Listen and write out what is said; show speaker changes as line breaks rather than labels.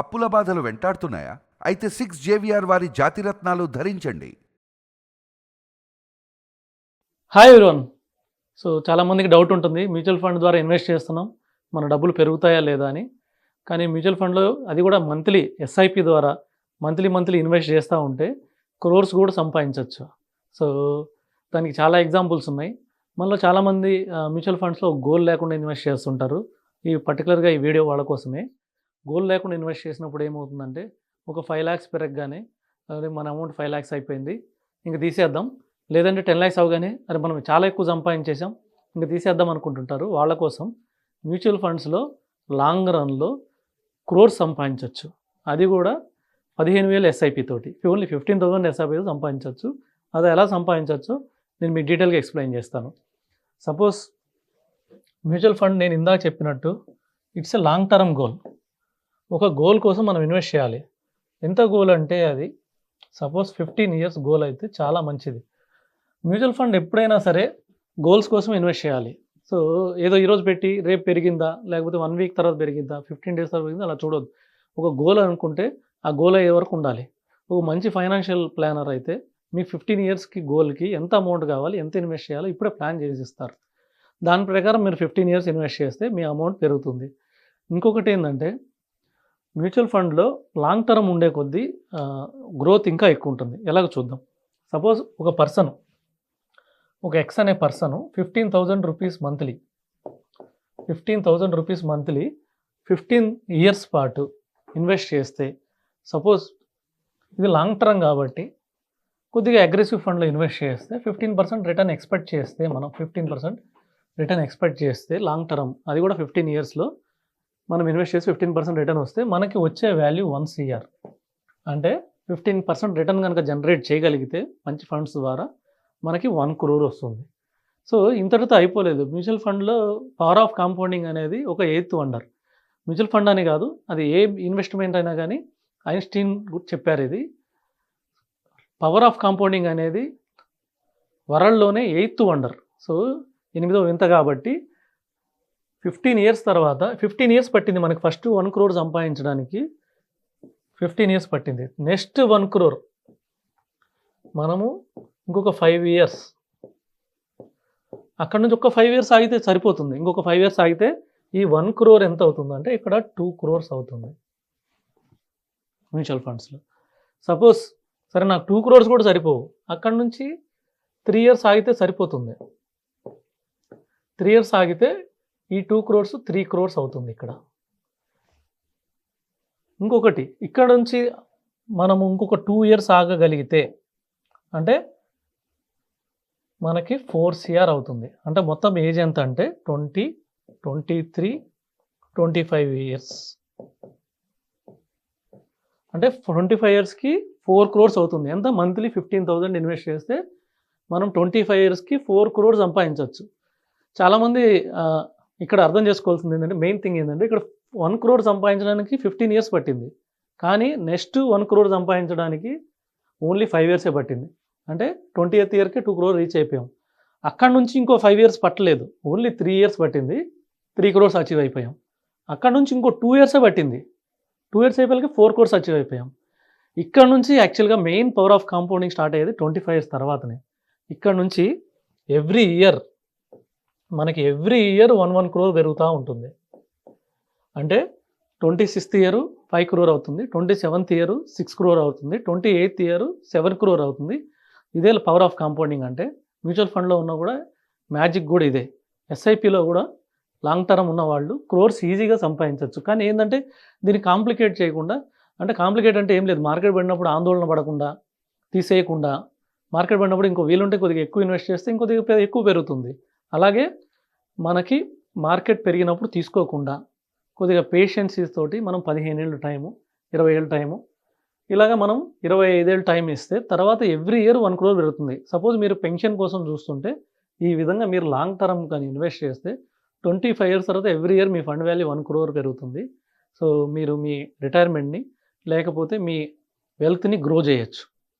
అప్పుల బాధలు వెంటాడుతున్నాయా? అయితే సిక్స్ జేవిఆర్ వారి జాతిరత్నాలు ధరించండి.
హాయ్ ఎవరివన్ సో చాలామందికి డౌట్ ఉంటుంది. మ్యూచువల్ ఫండ్ ద్వారా ఇన్వెస్ట్ చేస్తున్నాం. మన డబ్బులు పెరుగుతాయా లేదా అని. కానీ మ్యూచువల్ ఫండ్లో అది కూడా మంత్లీ ఎస్ఐపి ద్వారా మంత్లీ మంత్లీ ఇన్వెస్ట్ చేస్తూ ఉంటే క్రోర్స్ కూడా సంపాదించవచ్చు సో దానికి చాలా ఎగ్జాంపుల్స్ ఉన్నాయి. మనలో చాలామంది మ్యూచువల్ ఫండ్స్లో గోల్ లేకుండా ఇన్వెస్ట్ చేస్తుంటారు. ఈ పర్టికులర్గా ఈ వీడియో వాళ్ళ కోసమే. గోల్ లేకుండా ఇన్వెస్ట్ చేసినప్పుడు ఏమవుతుందంటే ఒక ఫైవ్ ల్యాక్స్ పెరగగానే అదే మన అమౌంట్ ఫైవ్ ల్యాక్స్ అయిపోయింది ఇంక తీసేద్దాం. లేదంటే టెన్ ల్యాక్స్ అవగానే అరే మనం చాలా ఎక్కువ సంపాదించేసాం ఇంకా తీసేద్దాం అనుకుంటుంటారు వాళ్ళ కోసం. మ్యూచువల్ ఫండ్స్లో లాంగ్ రన్లో క్రోర్స్ సంపాదించవచ్చు అది కూడా పదిహేను వేలు ఎస్ఐపి తోటి. ఓన్లీ ఫిఫ్టీన్ థౌసండ్ ఎస్ఐపితో సంపాదించవచ్చు అది ఎలా సంపాదించవచ్చు నేను మీకు డీటెయిల్గా ఎక్స్ప్లెయిన్ చేస్తాను. సపోజ్ మ్యూచువల్ ఫండ్ నేను ఇందాక చెప్పినట్టు it's a long term goal. ఒక గోల్ కోసం మనం ఇన్వెస్ట్ చేయాలి. ఎంత గోల్ అంటే అది సపోజ్ ఫిఫ్టీన్ ఇయర్స్ గోల్ అయితే చాలా మంచిది. మ్యూచువల్ ఫండ్ ఎప్పుడైనా సరే గోల్స్ కోసం ఇన్వెస్ట్ చేయాలి. సో ఏదో ఈరోజు పెట్టి రేపు పెరిగిందా లేకపోతే వన్ వీక్ తర్వాత పెరిగిందా ఫిఫ్టీన్ డేస్ తర్వాత పెరిగిందా అలా చూడొద్దు. ఒక గోల్ అనుకుంటే ఆ గోల్ అయ్యే వరకు ఉండాలి. ఒక మంచి ఫైనాన్షియల్ ప్లానర్ అయితే మీ ఫిఫ్టీన్ ఇయర్స్కి గోల్కి ఎంత అమౌంట్ కావాలి ఎంత ఇన్వెస్ట్ చేయాలో ఇప్పుడే ప్లాన్ చేసి ఇస్తారు. దాని ప్రకారం మీరు ఫిఫ్టీన్ ఇయర్స్ ఇన్వెస్ట్ చేస్తే మీ అమౌంట్ పెరుగుతుంది. ఇంకొకటి ఏంటంటే మ్యూచువల్ ఫండ్లో లాంగ్ టర్మ్ ఉండే కొద్దీ గ్రోత్ ఇంకా ఎక్కువ ఉంటుంది ఎలాగో చూద్దాం. సపోజ్ ఒక పర్సన్ ఒక ఎక్స్ అనే person fifteen thousand rupees monthly fifteen thousand rupees monthly fifteen years పాటు ఇన్వెస్ట్ చేస్తే సపోజ్ ఇది లాంగ్ టర్మ్ కాబట్టి కొద్దిగా అగ్రెసివ్ ఫండ్లో ఇన్వెస్ట్ చేస్తే ఫిఫ్టీన్ పర్సెంట్ రిటర్న్ ఎక్స్పెక్ట్ చేస్తే మనం ఫిఫ్టీన్ పర్సెంట్ రిటర్న్ ఎక్స్పెక్ట్ చేస్తే లాంగ్ టర్మ్ అది కూడా ఫిఫ్టీన్ ఇయర్స్లో మనం ఇన్వెస్ట్ చేసి ఫిఫ్టీన్ పర్సెంట్ రిటర్న్ వస్తే మనకి వచ్చే వాల్యూ వన్ సిఆర్ అంటే ఫిఫ్టీన్ పర్సెంట్ రిటర్న్ కనుక జనరేట్ చేయగలిగితే మంచి ఫండ్స్ ద్వారా మనకి వన్ క్రోర్ వస్తుంది. సో ఇంతటితో అయిపోలేదు. మ్యూచువల్ ఫండ్లో పవర్ ఆఫ్ కాంపౌండింగ్ అనేది ఒక ఎయిత్ వండర్. మ్యూచువల్ ఫండ్ అని కాదు అది ఏ ఇన్వెస్ట్మెంట్ అయినా కానీ ఐన్స్టీన్ చెప్పారు ఇది. పవర్ ఆఫ్ కాంపౌండింగ్ అనేది వరల్డ్లోనే ఎయిత్ వండర్. సో ఎనిమిదో వింత కాబట్టి ఫిఫ్టీన్ ఇయర్స్ తర్వాత ఫిఫ్టీన్ ఇయర్స్ పట్టింది మనకి ఫస్ట్ వన్ క్రోర్ సంపాదించడానికి. ఫిఫ్టీన్ ఇయర్స్ పట్టింది. నెక్స్ట్ వన్ క్రోర్ మనము ఇంకొక ఫైవ్ ఇయర్స్ అక్కడ నుంచి ఒక ఫైవ్ ఇయర్స్ ఆగితే సరిపోతుంది. ఇంకొక ఫైవ్ ఇయర్స్ ఆగితే ఈ వన్ క్రోర్ ఎంత అవుతుందంటే ఇక్కడ టూ క్రోర్స్ అవుతుంది. మ్యూచువల్ ఫండ్స్లో సపోజ్ సరే నాకు టూ క్రోర్స్ కూడా సరిపోవు. అక్కడ నుంచి త్రీ ఇయర్స్ ఆగితే సరిపోతుంది. త్రీ ఇయర్స్ ఆగితే ఈ టూ క్రోర్స్ త్రీ క్రోర్స్ అవుతుంది ఇక్కడ. ఇంకొకటి ఇక్కడ నుంచి మనం ఇంకొక టూ ఇయర్స్ ఆగగలిగితే అంటే మనకి ఫోర్ సిఆర్ అవుతుంది. అంటే మొత్తం ఏజ్ ఎంత అంటే twenty twenty three twenty five years. అంటే ట్వంటీ ఫైవ్ ఇయర్స్కి ఫోర్ క్రోర్స్ అవుతుంది. ఎంత? మంత్లీ ఫిఫ్టీన్ థౌజండ్ ఇన్వెస్ట్ చేస్తే మనం ట్వంటీ ఫైవ్ ఇయర్స్కి ఫోర్ క్రోర్స్ సంపాదించవచ్చు. చాలామంది ఇక్కడ అర్థం చేసుకోవాల్సింది ఏంటంటే మెయిన్ థింగ్ ఏంటంటే ఇక్కడ వన్ క్రోర్ సంపాదించడానికి ఫిఫ్టీన్ ఇయర్స్ పట్టింది. కానీ నెక్స్ట్ వన్ క్రోర్ సంపాదించడానికి ఓన్లీ ఫైవ్ ఇయర్సే పట్టింది. అంటే ట్వంటీ ఎయిత్ ఇయర్కి టూ క్రోర్ రీచ్ అయిపోయాం. అక్కడ నుంచి ఇంకో ఫైవ్ ఇయర్స్ పట్టలేదు. ఓన్లీ త్రీ ఇయర్స్ పట్టింది. త్రీ క్రోర్స్ అచీవ్ అయిపోయాం. అక్కడ నుంచి ఇంకో టూ ఇయర్సే పట్టింది. టూ ఇయర్స్ అయిపోయాక ఫోర్ క్రోర్స్ అచీవ్ అయిపోయాం. ఇక్కడ నుంచి యాక్చువల్గా main power of compounding start అయ్యేది ట్వంటీ ఫైవ్ ఇయర్స్ తర్వాతనే. ఇక్కడ నుంచి ఎవ్రీ ఇయర్ మనకి every year one one crore పెరుగుతూ ఉంటుంది. అంటే twenty sixth year five crore అవుతుంది twenty seventh year six crore అవుతుంది twenty eighth year seven crore అవుతుంది. ఇదే పవర్ ఆఫ్ కాంపౌండింగ్ అంటే మ్యూచువల్ ఫండ్లో ఉన్న కూడా మ్యాజిక్ కూడా ఇదే. ఎస్ఐపిలో కూడా లాంగ్ టర్మ్ ఉన్న వాళ్ళు క్రోర్స్ ఈజీగా సంపాదించవచ్చు కానీ ఏంటంటే దీన్ని కాంప్లికేట్ చేయకుండా అంటే కాంప్లికేట్ అంటే ఏం లేదు. మార్కెట్ పడినప్పుడు ఆందోళన పడకుండా తీసేయకుండా మార్కెట్ పడినప్పుడు ఇంకో వీలుంటే కొద్దిగా ఎక్కువ ఇన్వెస్ట్ చేస్తే ఇంకొద్దిగా ఎక్కువ పెరుగుతుంది. అలాగే మనకి మార్కెట్ పెరిగినప్పుడు తీసుకోకుండా కొద్దిగా పేషెన్సీస్ తోటి మనం పదిహేను ఏళ్ళు టైము ఇరవై ఏళ్ళు టైము ఇలాగ మనం ఇరవై ఐదేళ్ళు టైం ఇస్తే తర్వాత ఎవ్రీ ఇయర్ వన్ క్రోర్ పెరుగుతుంది. సపోజ్ మీరు పెన్షన్ కోసం చూస్తుంటే ఈ విధంగా మీరు లాంగ్ టర్మ్ కానీ ఇన్వెస్ట్ చేస్తే ట్వంటీ ఫైవ్ ఇయర్స్ తర్వాత ఎవ్రీ ఇయర్ మీ ఫండ్ వాల్యూ వన్ క్రోర్ పెరుగుతుంది. సో మీరు మీ రిటైర్మెంట్ని లేకపోతే మీ వెల్త్ని గ్రో చేయొచ్చు.